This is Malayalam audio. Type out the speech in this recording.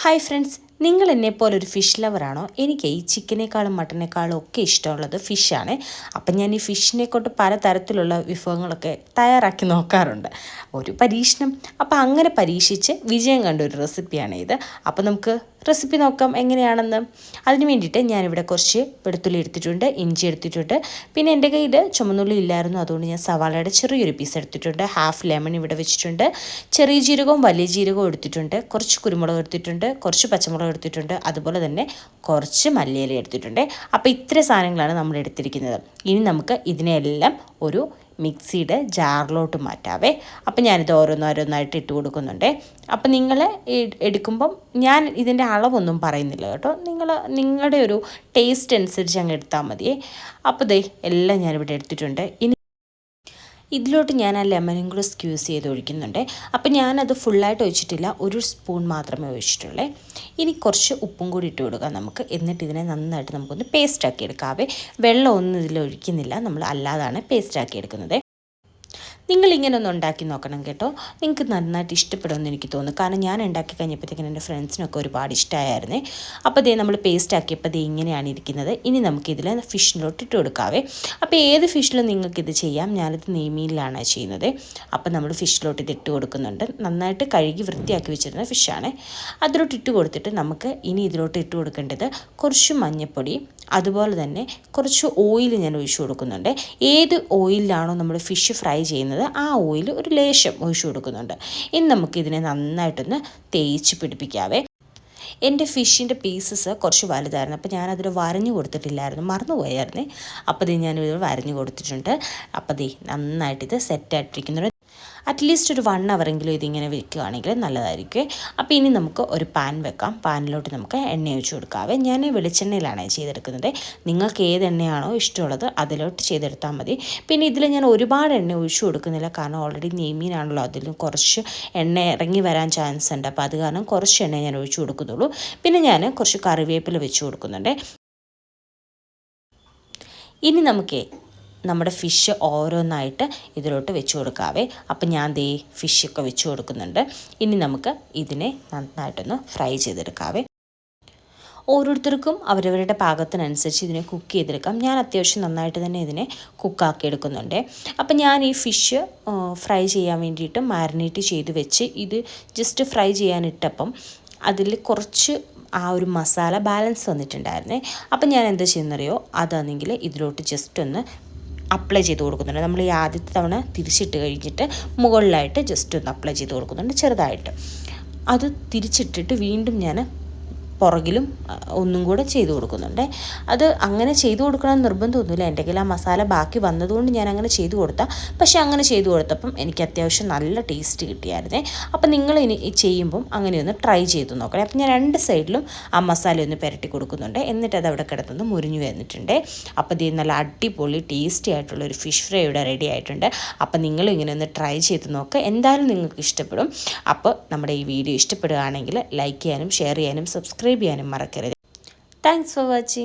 ഹായ് ഫ്രണ്ട്സ് നിങ്ങൾ എന്നെപ്പോലെ ഒരു ഫിഷ് ലവറാണോ എനിക്ക് ഈ ചിക്കനേക്കാളും മട്ടനേക്കാളും ഒക്കെ ഇഷ്ടമുള്ളത് ഫിഷാണ് അപ്പം ഞാൻ ഈ ഫിഷിനെ കൊണ്ട് പല തരത്തിലുള്ള വിഭവങ്ങളൊക്കെ തയ്യാറാക്കി നോക്കാറുണ്ട്. ഒരു പരീക്ഷണം. അപ്പം അങ്ങനെ പരീക്ഷിച്ച് വിജയം കണ്ട ഒരു റെസിപ്പിയാണ് ഇത്. അപ്പം നമുക്ക് റെസിപ്പി നോക്കാം എങ്ങനെയാണെന്ന്. അതിന് വേണ്ടിയിട്ട് ഞാനിവിടെ കുറച്ച് വെളുത്തുള്ളി എടുത്തിട്ടുണ്ട് ഇഞ്ചി എടുത്തിട്ടുണ്ട്. പിന്നെ എന്റെ കയ്യിൽ ചുമന്നുള്ളി ഇല്ലായിരുന്നു. അതുകൊണ്ട് ഞാൻ സവാളയുടെ ചെറിയൊരു പീസ് എടുത്തിട്ടുണ്ട്. ഹാഫ് ലെമൺ ഇവിടെ വെച്ചിട്ടുണ്ട്. ചെറിയ ജീരകവും വലിയ ജീരകവും എടുത്തിട്ടുണ്ട്. കുറച്ച് കുരുമുളക് എടുത്തിട്ടുണ്ട്. കുറച്ച് പച്ചമുളക് എടുത്തിട്ടുണ്ട്. അതുപോലെ തന്നെ കുറച്ച് മല്ലിയില എടുത്തിട്ടുണ്ട്. അപ്പോൾ ഇത്ര സാധനങ്ങളാണ് നമ്മൾ എടുത്തിരിക്കുന്നത്. ഇനി നമുക്ക് ഇതിനെല്ലാം ഒരു മിക്സിയുടെ ജാറിലോട്ട് മാറ്റാവേ. അപ്പം ഞാനിത് ഓരോന്നോരോന്നായിട്ട് ഇട്ട് കൊടുക്കുന്നുണ്ട്. അപ്പം നിങ്ങൾ എടുക്കുമ്പം ഞാൻ ഇതിന്റെ അളവൊന്നും പറയുന്നില്ല കേട്ടോ. നിങ്ങൾ നിങ്ങളുടെ ഒരു ടേസ്റ്റ് അനുസരിച്ച് അങ്ങ് എടുത്താൽ മതിയേ. അപ്പോൾ ദേ എല്ലാം ഞാനിവിടെ എടുത്തിട്ടുണ്ട്. ഇനി ഇതിലോട്ട് ഞാൻ ആ ലെമനും കൂടെ സ്ക്യൂസ് ചെയ്ത് ഒഴിക്കുന്നുണ്ട്. അപ്പോൾ ഞാനത് ഫുള്ളായിട്ട് ഒഴിച്ചിട്ടില്ല. ഒരു സ്പൂൺ മാത്രമേ ഒഴിച്ചിട്ടുള്ളേ. ഇനി കുറച്ച് ഉപ്പും കൂടി ഇട്ട് കൊടുക്കാം നമുക്ക്. എന്നിട്ട് ഇതിനെ നന്നായിട്ട് നമുക്കൊന്ന് പേസ്റ്റാക്കി എടുക്കാവേ വെള്ളം ഒന്നും ഇതിൽ ഒഴിക്കുന്നില്ല. നമ്മൾ അല്ലാതാണ് പേസ്റ്റാക്കി എടുക്കുന്നത്. നിങ്ങൾ ഇങ്ങനെ ഒന്ന് ഉണ്ടാക്കി നോക്കണം കേട്ടോ. നിങ്ങൾക്ക് നന്നായിട്ട് ഇഷ്ടപ്പെടുമെന്ന് എനിക്ക് തോന്നുന്നു. കാരണം ഞാൻ ഉണ്ടാക്കി കഴിഞ്ഞപ്പോഴത്തേക്കും എന്റെ ഫ്രണ്ട്സിനൊക്കെ ഒരുപാട് ഇഷ്ടമായിരുന്നേ. അപ്പോൾ ഇതേ നമ്മൾ പേസ്റ്റ് ആക്കിയപ്പോൾ ഇത് ഇങ്ങനെയാണ് ഇരിക്കുന്നത്. ഇനി നമുക്കിതിൽ ഫിഷിലോട്ട് ഇട്ട് കൊടുക്കാവേ. അപ്പോൾ ഏത് ഫിഷിലും നിങ്ങൾക്കിത് ചെയ്യാം. ഞാനിത് നെയ്മീനിലാണ് ചെയ്യുന്നത്. അപ്പോൾ നമ്മൾ ഫിഷിലോട്ട് ഇത് ഇട്ട് കൊടുക്കുന്നുണ്ട്. നന്നായിട്ട് കഴുകി വൃത്തിയാക്കി വെച്ചിരുന്ന ഫിഷാണ് അതിലോട്ട് ഇട്ട് കൊടുത്തിട്ട് നമുക്ക് ഇനി ഇതിലോട്ട് ഇട്ട് കൊടുക്കേണ്ടത് കുറച്ച് മഞ്ഞൾപ്പൊടി അതുപോലെ തന്നെ കുറച്ച് ഓയിൽ ഞാൻ ഒഴിച്ചു കൊടുക്കുന്നുണ്ട്. ഏത് ഓയിലാണോ നമ്മൾ ഫിഷ് ഫ്രൈ ചെയ്യുന്നത് ആ ഓയിൽ ഒരു ലേശം ഒഴിച്ചു കൊടുക്കുന്നുണ്ട്. ഇനി നമുക്കിതിനെ നന്നായിട്ടൊന്ന് തേച്ച് പിടിപ്പിക്കാവേ. എന്റെ ഫിഷിന്റെ പീസസ് കുറച്ച് വലുതായിരുന്നു. അപ്പോൾ ഞാനതിൽ വരഞ്ഞു കൊടുത്തിട്ടില്ലായിരുന്നു. മറന്നുപോയായിരുന്നേ അപ്പോൾ ഇത് ഞാനിത് വരഞ്ഞു കൊടുത്തിട്ടുണ്ട്. അപ്പോൾ ഇത് നന്നായിട്ട് ഇത് സെറ്റായിട്ടിരിക്കുന്നുണ്ട് അറ്റ്ലീസ്റ്റ് ഒരു വൺ അവറെങ്കിലും ഇതിങ്ങനെ വെക്കുകയാണെങ്കിൽ നല്ലതായിരിക്കും. അപ്പോൾ ഇനി നമുക്ക് ഒരു പാൻ വെക്കാം. പാനിലോട്ട് നമുക്ക് എണ്ണ ഒഴിച്ച് കൊടുക്കാവേ. ഞാൻ വെളിച്ചെണ്ണയിലാണ് ചെയ്തെടുക്കുന്നത്. നിങ്ങൾക്ക് ഏത് എണ്ണയാണോ ഇഷ്ടമുള്ളത് അതിലോട്ട് ചെയ്തെടുത്താൽ മതി. പിന്നെ ഇതിൽ ഞാൻ ഒരുപാട് എണ്ണ ഒഴിച്ചു കൊടുക്കുന്നില്ല. കാരണം ഓൾറെഡി നെയ്മീനാണല്ലോ. അതിലും കുറച്ച് എണ്ണ ഇറങ്ങി വരാൻ ചാൻസ് ഉണ്ട്. അപ്പോൾ അത് കാരണം കുറച്ച് എണ്ണ ഞാൻ ഒഴിച്ചു കൊടുക്കുന്നുള്ളൂ. പിന്നെ ഞാൻ കുറച്ച് കറിവേപ്പില വെച്ച് കൊടുക്കുന്നുണ്ട്. ഇനി നമുക്കേ നമ്മുടെ ഫിഷ് ഓരോന്നായിട്ട് ഇതിലോട്ട് വെച്ച് കൊടുക്കാവേ. അപ്പം ഞാൻ ദേ ഫിഷൊക്കെ വെച്ച് കൊടുക്കുന്നുണ്ട്. ഇനി നമുക്ക് ഇതിനെ നന്നായിട്ടൊന്ന് ഫ്രൈ ചെയ്തെടുക്കാവേ. ഓരോരുത്തർക്കും അവരവരുടെ പാകത്തിനനുസരിച്ച് ഇതിനെ കുക്ക് ചെയ്തെടുക്കാം. ഞാൻ അത്യാവശ്യം നന്നായിട്ട് തന്നെ ഇതിനെ കുക്കാക്കി എടുക്കുന്നുണ്ട്. അപ്പം ഞാൻ ഈ ഫിഷ് ഫ്രൈ ചെയ്യാൻ വേണ്ടിയിട്ട് മാരിനേറ്റ് ചെയ്ത് വെച്ച് ഇത് ജസ്റ്റ് ഫ്രൈ ചെയ്യാനിട്ടപ്പം അതിൽ കുറച്ച് ആ ഒരു മസാല ബാലൻസ് വന്നിട്ടുണ്ടായിരുന്നേ. അപ്പം ഞാൻ എന്താ ചെയ്യുന്നറിയോ? അതാണെങ്കിൽ ഇതിലോട്ട് ജസ്റ്റ് ഒന്ന് അപ്ലൈ ചെയ്ത് കൊടുക്കുന്നുണ്ട്. നമ്മൾ ഈ ആദ്യത്തെ തവണ തിരിച്ചിട്ട് കഴിഞ്ഞിട്ട് മുകളിലായിട്ട് ജസ്റ്റ് ഒന്ന് അപ്ലൈ ചെയ്ത് കൊടുക്കുന്നുണ്ട് ചെറുതായിട്ട്. അത് തിരിച്ചിട്ടിട്ട് വീണ്ടും ഞാൻ പുറകിലും ഒന്നും കൂടെ ചെയ്തു കൊടുക്കുന്നുണ്ട്. അത് അങ്ങനെ ചെയ്തു കൊടുക്കണം നിർബന്ധമൊന്നുമില്ല എന്റെ കയ്യിൽ ആ മസാല ബാക്കി വന്നതുകൊണ്ട് ഞാൻ അങ്ങനെ ചെയ്തു കൊടുത്താൽ പക്ഷെ അങ്ങനെ ചെയ്തു കൊടുത്തപ്പം എനിക്ക് അത്യാവശ്യം നല്ല ടേസ്റ്റ് കിട്ടിയായിരുന്നേ. അപ്പം നിങ്ങൾ ഇനി ചെയ്യുമ്പം അങ്ങനെ ഒന്ന് ട്രൈ ചെയ്ത് നോക്കണേ. അപ്പം ഞാൻ രണ്ട് സൈഡിലും ആ മസാല ഒന്ന് പുരട്ടി കൊടുക്കുന്നുണ്ട്. എന്നിട്ട് അത് അവിടെ കിടത്തുന്നത് മുരിഞ്ഞു വന്നിട്ടുണ്ട്. അപ്പോൾ ഇത് നല്ല അടിപൊളി ടേസ്റ്റി ആയിട്ടുള്ള ഒരു ഫിഷ് ഫ്രൈ ഇവിടെ റെഡി ആയിട്ടുണ്ട്. അപ്പം നിങ്ങൾ ഇങ്ങനെ ഒന്ന് ട്രൈ ചെയ്ത് നോക്കുക എന്തായാലും നിങ്ങൾക്ക് ഇഷ്ടപ്പെടും. അപ്പോൾ നമ്മുടെ ഈ വീഡിയോ ഇഷ്ടപ്പെടുകയാണെങ്കിൽ ലൈക്ക് ചെയ്യാനും ഷെയർ ചെയ്യാനും സബ്സ്ക്രൈബ് സബ്സ്ക്രൈബ് ചെയ്യാനും മറക്കരുത്. Thanks for watching